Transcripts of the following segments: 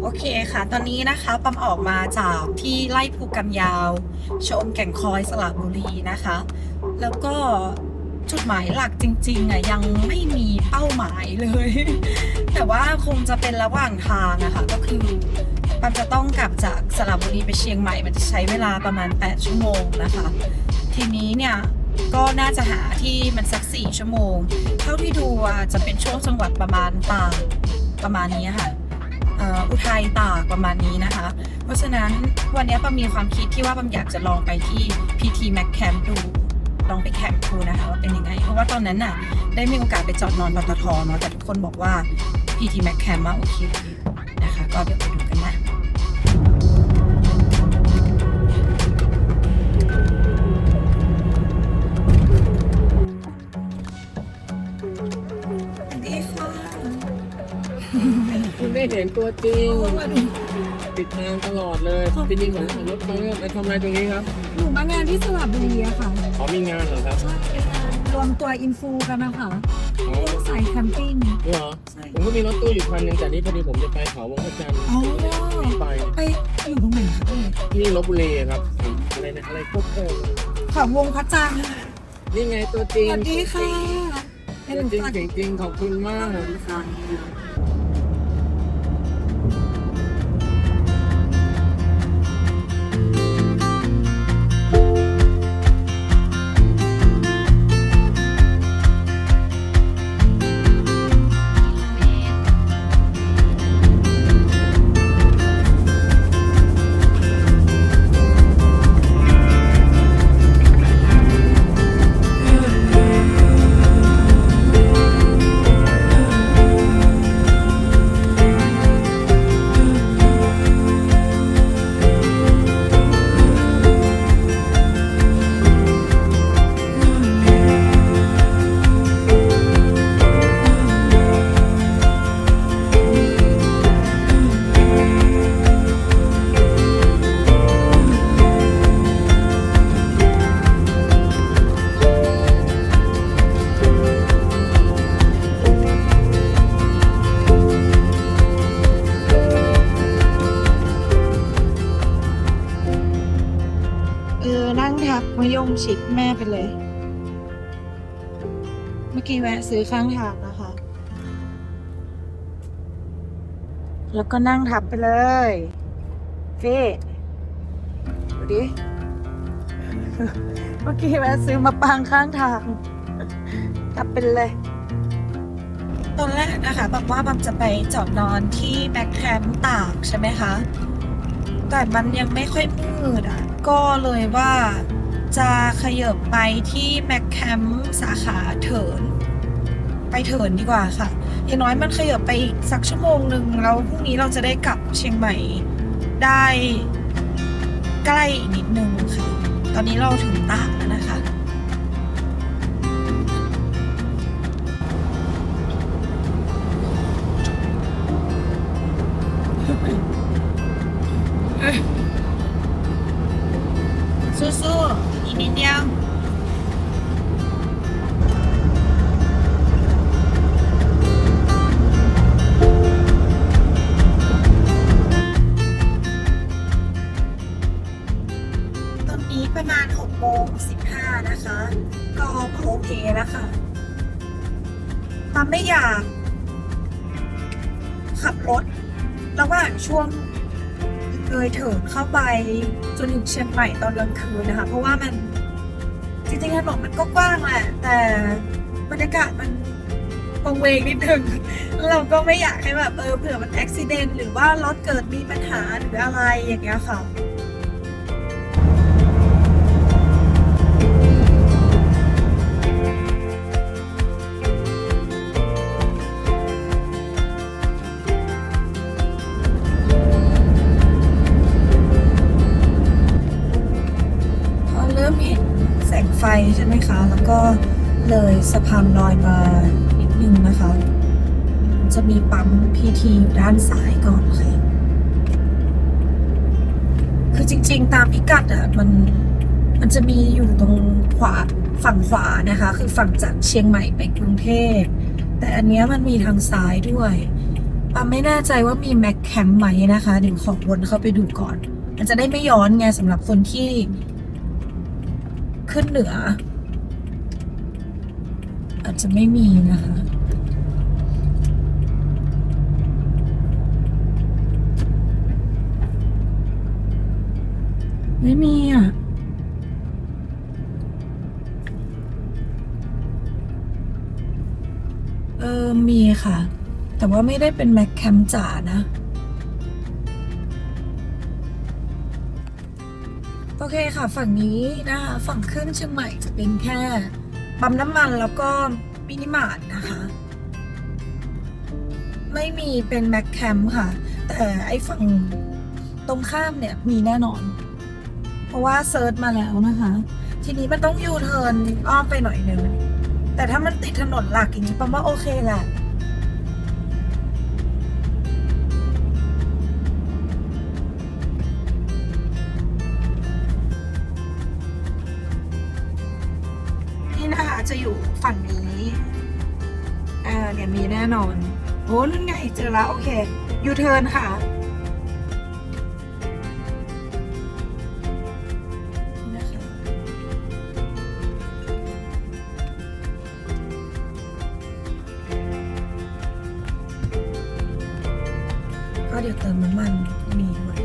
โอเคค่ะ ตอนนี้นะคะปั๊มออกมาจากที่ไล่ภูกำยาวชมแก่งคอยสระบุรีนะคะ แล้วก็จุดหมายหลักจริงๆอะยังไม่มีเป้าหมายเลย แต่ว่าคงจะเป็นระหว่างทางนะคะก็คือปั๊มจะต้องกลับจากสระบุรีไปเชียงใหม่มันจะใช้เวลาประมาณ 8 ชั่วโมงนะคะ ทีนี้เนี่ยก็น่าจะหาที่มันสัก 4 ชั่วโมง เท่าที่ดูอะจะเป็นช่วงจังหวัดประมาณตากประมาณนี้ค่ะ อุทัยตากประมาณนี้นะคะ เพราะฉะนั้นวันนี้ปามีความคิดที่ว่าปามอยากจะลองไปที่ PT Mac Camp ดูลองไปแคมป์ดูนะคะว่าเป็นยังไง เพราะว่าตอนนั้นน่ะ ได้มีโอกาสไปจอดนอนปตทเนาะแต่ทุกคนบอกว่า PT Mac Camp มาโอเคนะคะ ก็เดี๋ยวไปดู เห็นตัวจริงติดทางตลอดเลยจริงๆผมขับรถไปเนี่ยไปทำอะไรตรงนี้ครับหนูมางานที่สระบุรีอะค่ะขอมีงานเหรอครับใช่เป็นงานรวมตัวอินฟูกันนะคะอ๋อสายแคมปิ้งเหรอใช่ผมก็มีรถตู้อยู่คันหนึงแต่นี่พอดีผมจะไปเขาวงพระจันทร์อ๋อไปไปอยู่ตรงไหนคะพี่ที่ลบบุรีครับอะไรนะอะไรก็เพิ่มของวงพระจันทร์นี่ไงตัวจสริงวัสดีค่ะให้หตัวนูจริงฝากจริงๆขอบคุณมาก เลย เมื่อกี้แวะซื้อข้างทางนะคะ แล้วก็นั่งทับไปเลยฟี่ดูดิ เมื่อกี้แวะซื้อมาปางข้างทาง ทับไปเลยตอนแรกนะคะบอกว่าบัมจะไปจอดนอนที่แบ็คแคมป์ตากใช่ไหมคะ แต่มันยังไม่ค่อยมืดอะ ก็เลยว่า จะขยับไปที่แมคแคมสาขาเถิน ไปเถินดีกว่าค่ะ อย่างน้อยมันขยับไปอีกสักชั่วโมงหนึ่งแล้วพรุ่งนี้เราจะได้กลับเชียงใหม่ได้ใกล้อีกนิดนึงค่ะ ตอนนี้เราถึงตากแล้วนะคะ เลยเถินเข้าไปจนถึงเชียงใหม่ตอนกลางคืนนะคะ เพราะว่ามันจริงๆถนนมันก็กว้างแหละแต่บรรยากาศมันกังเวงนิดนึงเราก็ไม่อยากให้แบบเออเผื่อมันอุบิเหตุหรือว่ารถเกิดมีปัญหาหรืออะไรอย่างเงี้ยค่ะ ใช่ไหมคะ แล้วก็เลยสะพานลอยมานิดนึงนะคะ จะมีปั๊มพีทีอยู่ด้านซ้ายก่อนค่ะ คือจริงๆ ตามพิกัดอะมันมันจะมีอยู่ตรงขวาฝั่งขวานะคะ คือฝั่งจากเชียงใหม่ไปกรุงเทพ แต่อันเนี้ยมันมีทางซ้ายด้วยปาไม่แน่ใจว่ามีแม็กแคมไหมนะคะเดี๋ยวขอวนเข้าไปดูก่อน มันจะได้ไม่ย้อนไงสำหรับคนที่ ขึ้นเหนือ อาจจะไม่มีนะคะ ไม่มีอะเออมีค่ะ แต่ว่าไม่ได้เป็นแม็กแคมจ๋านะ อเคค่ะฝั่งนี้นะคะฝั่งขึ้นเชียงใหม่จะเป็นแค่ปั๊มน้ำมันแล้วก็มินิมาร์ทนะคะ ไม่มีเป็นแม็กแคมค่ะ แต่ไอ้ฝั่งตรงข้ามเนี่ยมีแน่นอน เพราะว่าเซิร์ชมาแล้วนะคะ ทีนี้มันต้องยูเทิร์นอ้อมไปหน่อยนึงแต่ถ้ามันติดถนนหลักอย่างนี้ปั๊มว่าโอเคแหละ มีแน่นอนโอ้นั่นไงเจอแล้วโอเคยูเทิร์นค่ะก็เดี๋ยวเติมน้ำมันมีไว้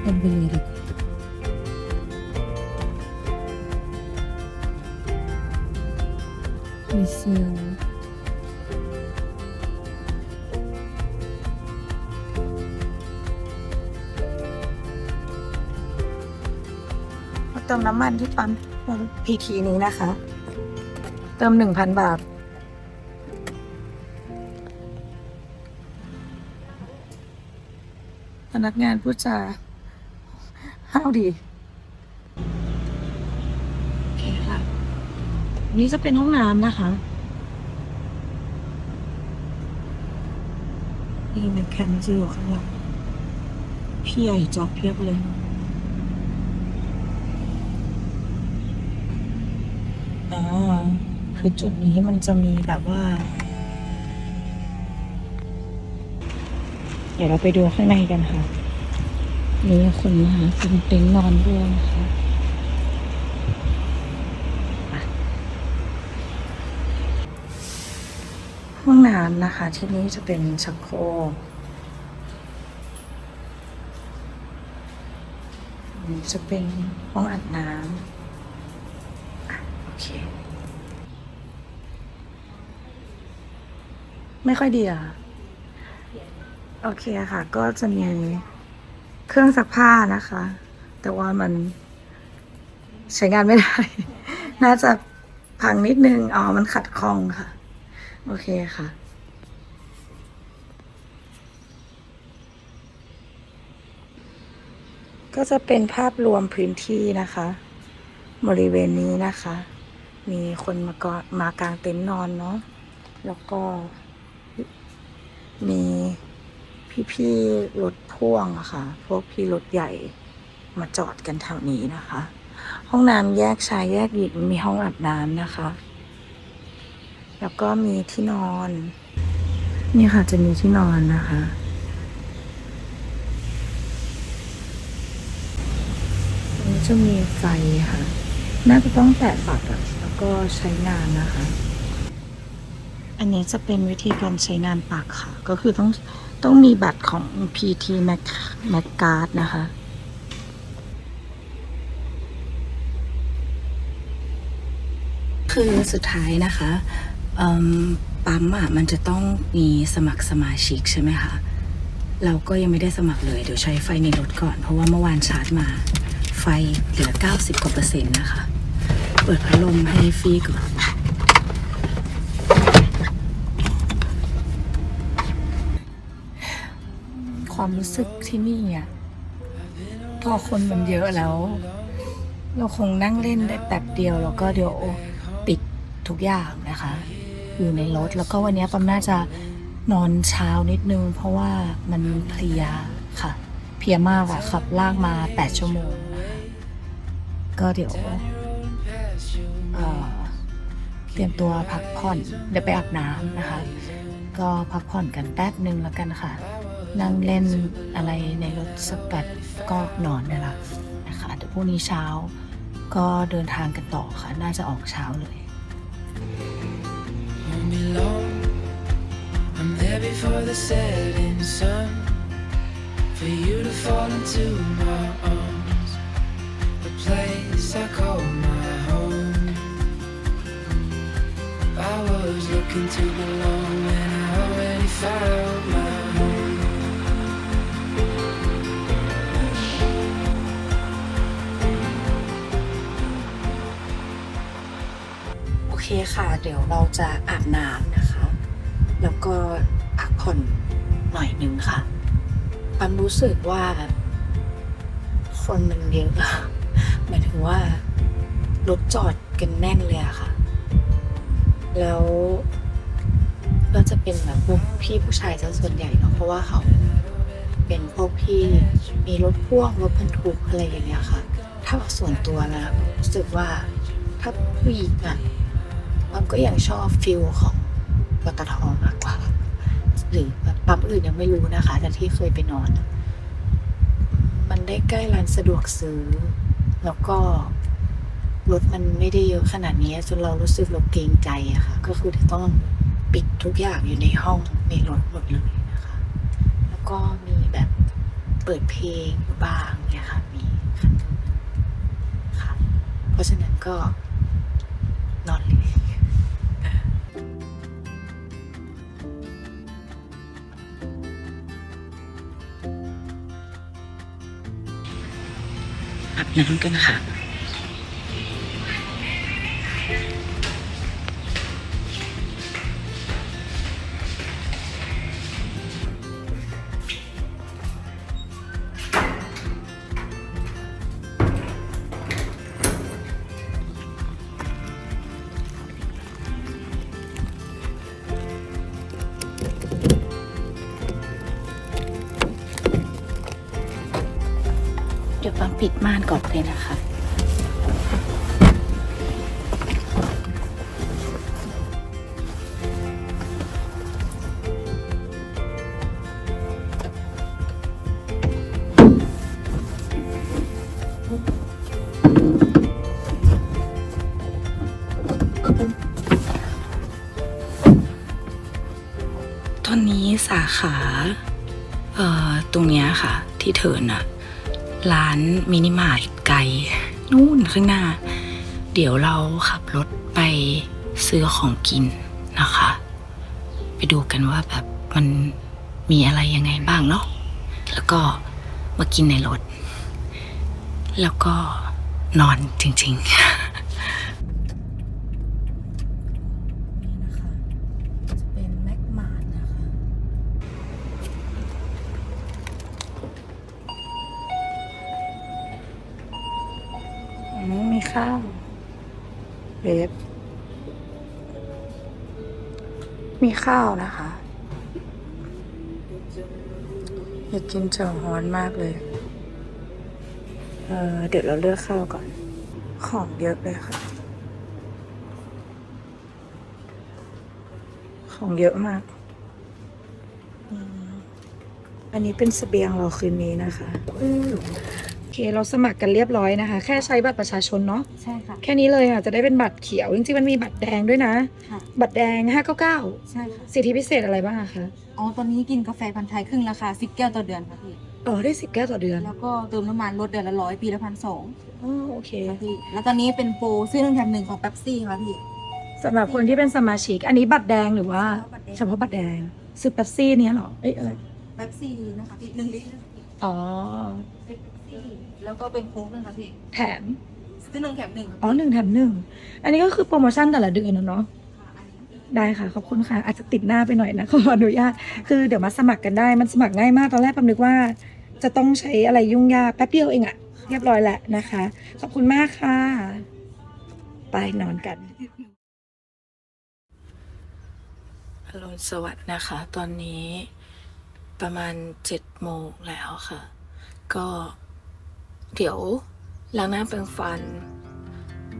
เติมไปเลยำมันที่ปั๊มพีทีนี้นะคะ เติมหนึ่งพันบาท พนักงานพูดจาห้าวดีโอเคค่ะนี่จะเป็นห้องน้ำนะคะนี่แมคแคนจะอยู่ข้างหลังพี่ใหญ่จอบเพียบเลย อ๋อคือจุดนี้มันจะมีแบบว่า เดี๋ยวเราไปดูข้างในกันค่ะมีคนมาเป็นเต็นท์นอนด้วยนะคะห้องน้ำนะคะ ที่นี่จะเป็นชักโครกจะเป็นห้องอาบน้ำอะโอเค ไม่ค่อยดีอะ โอเคค่ะ ก็จะมีเครื่องซักผ้านะคะ แต่ว่ามันใช้งานไม่ได้ น่าจะพังนิดนึง อ๋อ มันขัดข้องค่ะ โอเคค่ะก็จะเป็นภาพรวมพื้นที่นะคะ บริเวณนี้นะคะ มีคนมากอนมากางเต็นท์นอนเนาะแล้วก็ มีพี่ๆรถพ่วงอะค่ะ พวกพี่รถใหญ่มาจอดกันแถวนี้นะคะ ห้องน้ำแยกชายแยกหญิงมีห้องอาบน้ำนะคะ แล้วก็มีที่นอน นี่ค่ะจะมีที่นอนนะคะจะมีไฟค่ะ น่าจะต้องแตะบัตรอะแล้วก็ใช้งานนะคะ อันนี้จะเป็นวิธีการใช้งานปากค่ะ ก็คือต้องต้องมีบัตรของ PT Mac Mac Card นะคะ คือสุดท้ายนะคะปั๊มอะมันจะต้องมีสมัครสมาชิกใช่ไหมคะ เราก็ยังไม่ได้สมัครเลย เดี๋ยวใช้ไฟในรถก่อน เพราะว่าเมื่อวานชาร์จมา ไฟเหลือ 90กว่าเปอร์เซ็นต์นะคะ เปิดพัดลมให้ฟรีก่อน ความรู้สึกที่นี่อะพอคนมันเยอะแล้ว เราคงนั่งเล่นได้แป๊บเดียว แล้วก็เดี๋ยวปิดทุกอย่างนะคะ อยู่ในรถแล้วก็วันนี้ปั๊มน่าจะนอนเช้านิดนึง เพราะว่ามันเพลียค่ะ เพลียมากอะขับลากมาแปดชั่วโมง ก็เดี๋ยวเเตรียมตัวพักผ่อนเดี๋ยวไปอาบน้ำนะคะ ก็พักผ่อนกันแป๊บหนึ่งแล้วกันค่ะ นั่งเล่นอะไรในรถสักแป๊บก็นอนได้ละนะคะเดี๋ยวพรุ่งนี้เช้าก็เดินทางกันต่อค่ะ น่าจะออกเช้าเลย won't be long. I'm there before the setting sun. For you to fall into my arms. The place I call my home. I was looking to belong when I already found my คค่ะ เดี๋ยวเราจะอาบน้ำนะคะ แล้วก็พักผ่อนหน่อยนึงค่ะปั๊มรู้สึกว่าคนมันเยอะอะหมายถึงว่ารถจอดกันแน่นเลยอะค่ะ แล้วก็จะเป็นแบบพวกพี่ผู้ชายซะส่วนใหญ่เนาะเพราะว่าเขาเป็นพวกพี่มีรถพ่วงรถบรรทุกอะไรอย่างเงี้ยค่ะ ถ้าส่วนตัวนะรู้สึกว่าถ้าผู้หญิงอะ ปั๊มก็ยังชอบฟิลของปตทมากกว่า หรือแบบปั๊มอื่นยังไม่รู้นะคะ แต่ที่เคยไปนอน มันได้ใกล้ร้านสะดวกซื้อ แล้วก็รถมันไม่ได้เยอะขนาดนี้จนเรารู้สึกเราเกรงใจอะค่ะ ก็คือจะต้องปิดทุกอย่างอยู่ในห้องในรถหมดเลยนะคะ แล้วก็มีแบบเปิดเพลงบ้างเนี่ยค่ะมีคันค่ะ เพราะฉะนั้นก็ น้ำกันค่ะ ดี๋ยวปั๊มปิดม่านก่อนเลยนะคะ ตอนนี้สาขา เอ่อ ตรงเนี้ยค่ะ ที่เทิร์นอะ ร้านมินิมาร์ทไกลนู่นข้างหน้า เดี๋ยวเราขับรถไปซื้อของกินนะคะ ไปดูกันว่าแบบมันมีอะไรยังไงบ้างเนาะแล้วก็มากินในรถ แล้วก็นอนจริง ๆ นี่นะคะ จะเป็นแม็กมาร์นะคะ อืมมีข้าวเบฟมีข้าวนะคะอยากกินเจียวฮ้อนมากเลย เออเดี๋ยวเราเลือกข้าวก่อน ของเยอะเลยค่ะ ของเยอะมากอันนี้เป็นเสบียงเราคืนนี้นะคะ เคเราสมัครกันเรียบร้อยนะคะ แค่ใช้บัตรประชาชนเนาะใช่ค่ะ แค่นี้เลยอะ จะได้เป็นบัตรเขียว จริงๆ มันมีบัตรแดงด้วยนะ ค่ะ บัตรแดง 599 ใช่ค่ะ สิทธิพิเศษอะไรบ้างอะคะ อ๋อ ตอนนี้กินกาแฟพันธุ์ไทยครึ่งราคาสิบแก้วต่อเดือนค่ะพี่ อ๋อ ได้สิบแก้วต่อเดือนแล้วก็เติมน้ำมันลดเดือนละร้อยปีละพันสองอ๋อโอเค ค่ะพี่ แล้วตอนนี้เป็นโปรซื้อหนึ่งแถมหนึ่งของเป๊ปซี่ค่ะพี่ สำหรับคนที่เป็นสมาชิก อันนี้บัตรแดงหรือว่า เฉพาะบัตรแดงเฉพาะบัตรแดงซื้อเป๊ปซี่เนี้ยเหรอ เอ้ยอะไรเป๊ปซี่นะคะพี่หนึ่งลิตร อ๋อเป็นเป๊ปซี่ แล้วก็เป็นโค้กด้วยค่ะพี่แถมซื้อหนึ่งแถมหนึ่งอ๋อหนึ่งแถมหนึ่งอันนี้ก็คือโปรโมชั่นแต่ละเดือนนะเนาะค่ะอันนี้ได้ค่ะขอบคุณค่ะ อาจจะติดหน้าไปหน่อยนะขออนุญาตคือเดี๋ยวมาสมัครกันได้มันสมัครง่ายมากตอนแรกปำนึกว่า จะต้องใช้อะไรยุ่งยากแป๊บเดียวเองอะเรียบร้อยแล้วนะคะ ขอบคุณมากค่ะ ไปนอนกันอรุณสวัสดิ์นะคะ ตอนนี้ประมาณเจ็ดโมงแล้วค่ะ ก็ เดี๋ยวล้างหน้าแปรงฟัน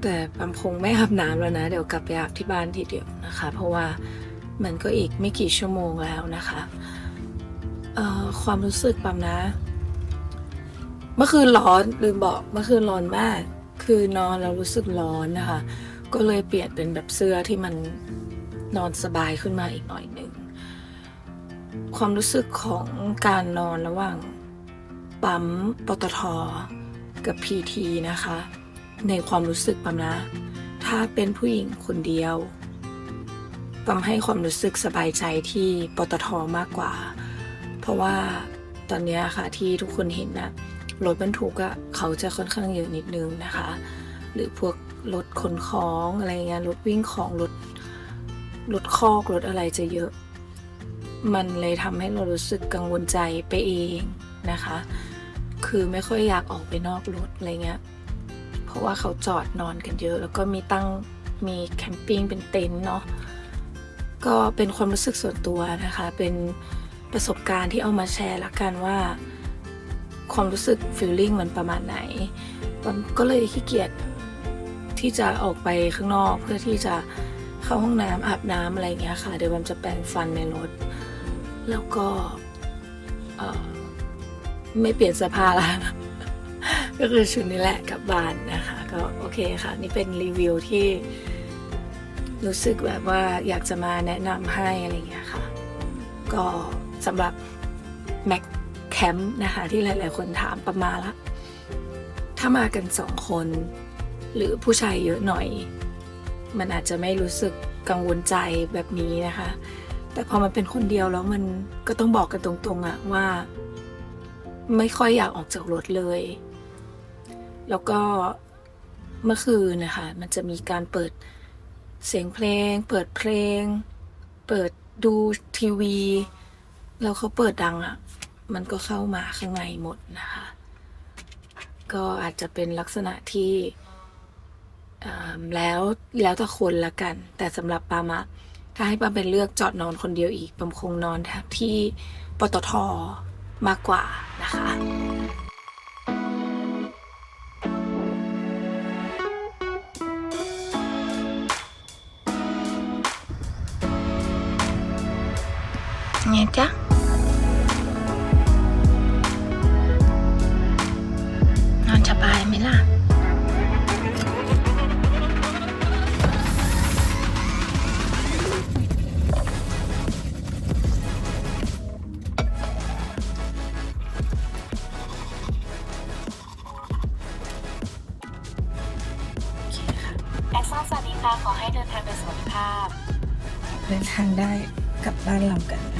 แต่ปั๊มคงไม่อาบน้ำแล้วนะ เดี๋ยวกลับไปอาบที่บ้านทีเดียวนะคะ เพราะว่ามันก็อีกไม่กี่ชั่วโมงแล้วนะคะเอ่อความรู้สึกปั๊มนะ เมื่อคืนร้อนลืมบอกเมื่อคืนร้อนมาก คือนอนแล้วรู้สึกร้อนนะคะ ก็เลยเปลี่ยนเป็นแบบเสื้อที่มันนอนสบายขึ้นมาอีกหน่อยหนึ่งความรู้สึกของการนอนระหว่างปั๊มปตท กับพีทีนะคะ ในความรู้สึกปั๊มนะ ถ้าเป็นผู้หญิงคนเดียวปั๊มให้ความรู้สึกสบายใจที่ปตทมากกว่า เพราะว่าตอนนี้ค่ะที่ทุกคนเห็นนะรถบรรทุกอะเขาจะค่อนข้างเยอะนิดนึงนะคะ หรือพวกรถขนของอะไรเงี้ยรถวิ่งของรถรถคอกรถอะไรจะเยอะ มันเลยทำให้เรารู้สึกกังวลใจไปเองนะคะ คือไม่ค่อยอยากออกไปนอกรถอะไรเงี้ย เพราะว่าเขาจอดนอนกันเยอะ แล้วก็มีตั้งมีแคมปิ้งเป็นเต็นท์เนาะ ก็เป็นความรู้สึกส่วนตัวนะคะ เป็นประสบการณ์ที่เอามาแชร์ละกันว่า ความรู้สึก feeling มันประมาณไหนผมก็เลยขี้เกียจที่จะออกไปข้างนอกเพื่อที่จะเข้าห้องน้ำอาบน้ำอะไรเงี้ยค่ะ เดี๋ยวมันจะแปรงฟันในรถ แล้วก็เอ่อ ไม่เปลี่ยนเสื้อผ้าละก็คือชุดนี้แหละกลับบ้านนะคะ ก็โอเคค่ะ นี่เป็นรีวิวที่ รู้สึกแบบว่าอยากจะมาแนะนำให้อะไรอย่างเงี้ยค่ะ ก็สำหรับ Mac Camp นะคะ ที่หลาย ๆ คนถามประมาณละ ถ้ามากันสองคน หรือผู้ชายเยอะหน่อย มันอาจจะไม่รู้สึกกังวลใจแบบนี้นะคะ แต่พอมันเป็นคนเดียวแล้วมันก็ต้องบอกกันตรง ๆอะว่า ไม่ค่อยอยากออกจากรถเลย แล้วก็เมื่อคืนนะคะ มันจะมีการเปิดเสียงเพลง เปิดเพลง เปิดดูทีวี แล้วเขาเปิดดังอะ่ะ มันก็เข้ามาข้างในหมดนะคะ ก็อาจจะเป็นลักษณะที่แล้วแล้วแต่คนละกัน แต่สำหรับปามะถ้าให้ปามเป็นเลือกจอดนอนคนเดียวอีกปามคงนอนที่ปตท มากกว่านะคะไงจ๊ะางได้กลับบ้านเรากันนะ